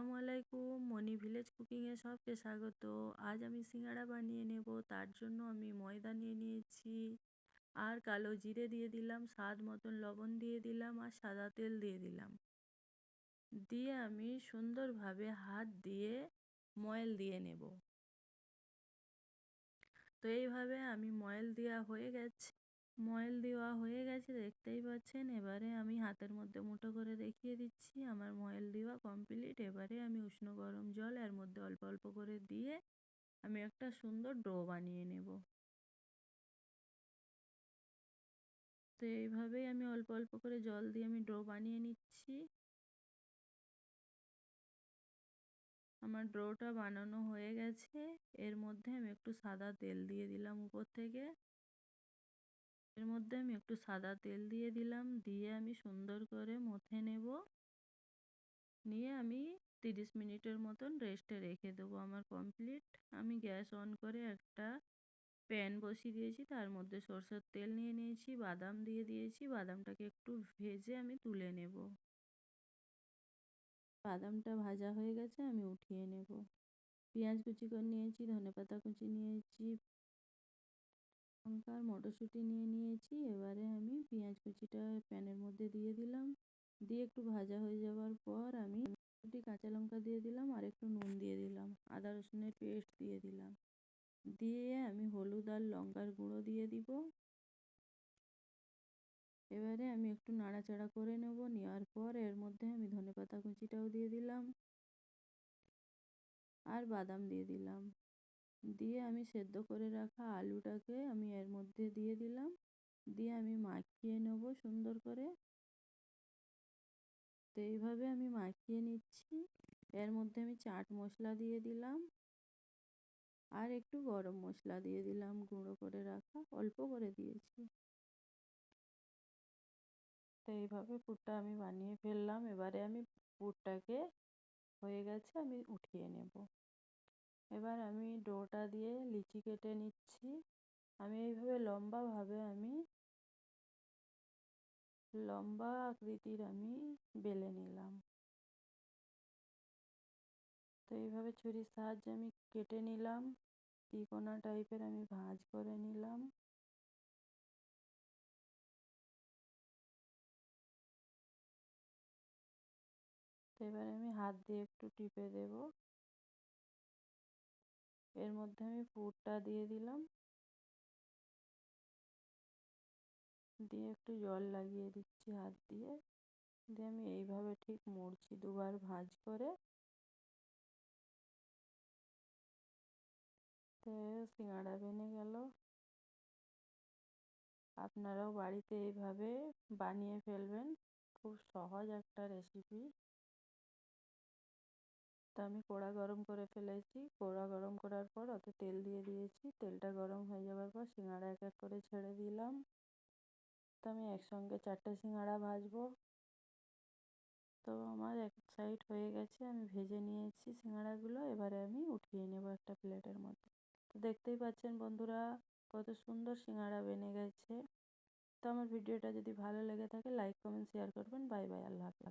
আসসালামু আলাইকুম। মনি ভিলেজ কুকিংয়ে সবকে স্বাগত। আজ আমি সিঙ্গাড়া বানিয়ে নেব, তার জন্য আমি ময়দা নিয়ে নিয়েছি। আর কালো জিরে দিয়ে দিলাম, স্বাদ মতন লবণ দিয়ে দিলাম আর সাদা তেল দিয়ে দিলাম। দিয়ে আমি সুন্দরভাবে হাত দিয়ে ময়েল দিয়ে নেব। তো এইভাবে আমি ময়েল দেওয়া হয়ে গেছে। ময়েল দেওয়া হয়ে গেছে, দেখতেই পাচ্ছেন। এবারে আমি হাতের মধ্যে মুঠো করে দেখিয়ে দিচ্ছি। আমার ময়েল দেওয়া কমপ্লিট এবারে আমি উষ্ণ গরম জল এর মধ্যে অল্প অল্প করে দিয়ে আমি একটা সুন্দর ডো বানিয়ে নেব। তো এইভাবেই আমি অল্প অল্প করে জল দিয়ে আমি ডো বানিয়ে নিচ্ছি। আমার ডোটা বানানো হয়ে গেছে। এর মধ্যে আমি একটু সাদা তেল দিয়ে দিলাম উপর থেকে। এর মধ্যে আমি একটু সাদা তেল দিয়ে দিলাম। দিয়ে আমি সুন্দর করে মথে নেব। নিয়ে আমি তিরিশ মিনিটের মতন রেস্টে রেখে দেবো আমার কমপ্লিট আমি গ্যাস অন করে একটা প্যান বসিয়ে দিয়েছি। তার মধ্যে সরষের তেল নিয়ে নিয়েছি, বাদাম দিয়ে দিয়েছি। বাদামটাকে একটু ভেজে আমি তুলে নেব। বাদামটা ভাজা হয়ে গেছে, আমি উঠিয়ে নেব। পেঁয়াজ কুচি করে নিয়েছি ধনে পাতা কুচি নিয়েছি লঙ্কা আর মটরশুঁটি নিয়ে নিয়েছি। এবারে আমি পেঁয়াজ কুচিটা প্যানের মধ্যে দিয়ে দিলাম। দিয়ে একটু ভাজা হয়ে যাওয়ার পর আমি দুটি কাঁচা লঙ্কা দিয়ে দিলাম আর একটু নুন দিয়ে দিলাম। আদা রসুনের পেস্ট দিয়ে দিলাম। দিয়ে আমি হলুদ আর লঙ্কার গুঁড়ো দিয়ে দিব। এবারে আমি একটু নাড়াচাড়া করে নেব। নেওয়ার পর এর মধ্যে আমি ধনে পাতা কুচিটাও দিয়ে দিলাম। আর বাদাম দিয়ে দিলাম। দিয়ে আমি সেদ্ধ করে রাখা আলুটাকে আমি মধ্যে দিয়ে দিলাম। দিয়ে আমি মাখিয়ে নেব সুন্দর করে। তো এইভাবে আমি মাখিয়ে নিচ্ছি। এর মধ্যে আমি চাট মশলা দিয়ে দিলাম। আর একটু গরম মশলা দিয়ে দিলাম গুঁড়ো করে রাখা। অল্প করে দিয়েছি। তো এইভাবে পুরটা আমি বানিয়ে ফেললাম। এবারে আমি পুরটাকে হয়ে গেছে আমি উঠিয়ে নেব। এবার আমি ডোটা দিয়ে লিচি কেটে নিচ্ছি। আমি এইভাবে লম্বাভাবে আমি লম্বা আকৃতির আমি বেলে নিলাম। তো এইভাবে ছুরির সাহায্যে আমি কেটে নিলাম তিকোনা টাইপের আমি ভাঁজ করে নিলাম। তো এবারে আমি হাত দিয়ে একটু টিপে দেব। এর মধ্যে আমি পুরটা দিয়ে দিলাম। দিয়ে একটু জল লাগিয়ে দিচ্ছি হাত দিয়ে। দিয়ে আমি এইভাবে ঠিক মুড়ছি দুবার ভাঁজ করে। তো সিঙ্গাড়া বেনে গেল। আপনারাও বাড়িতে এইভাবে বানিয়ে ফেলবেন। খুব সহজ একটা রেসিপি তা আমি কড়া গরম করে ফেলেছি। কড়া গরম করার পর অত তেল দিয়ে দিয়েছি। তেলটা গরম হয়ে যাওয়ার পর সিঙ্গাড়া এক এক করে ছেড়ে দিলাম। তো আমি একসঙ্গে চারটে সিঙ্গাড়া ভাজবো। তো আমার এক সাইড হয়ে গেছে, আমি ভেজে নিয়েছি সিঙ্গাড়াগুলো, এবারে আমি উঠিয়ে নেব একটা প্লেটের মধ্যে। তো দেখতেই পাচ্ছেন বন্ধুরা, কত সুন্দর সিঙ্গাড়া বেনে গেছে। তো আমার ভিডিওটা যদি ভালো লেগে থাকে, লাইক, কমেন্ট, শেয়ার করবেন। বাই বাই, আল্লাহ হাফিজ।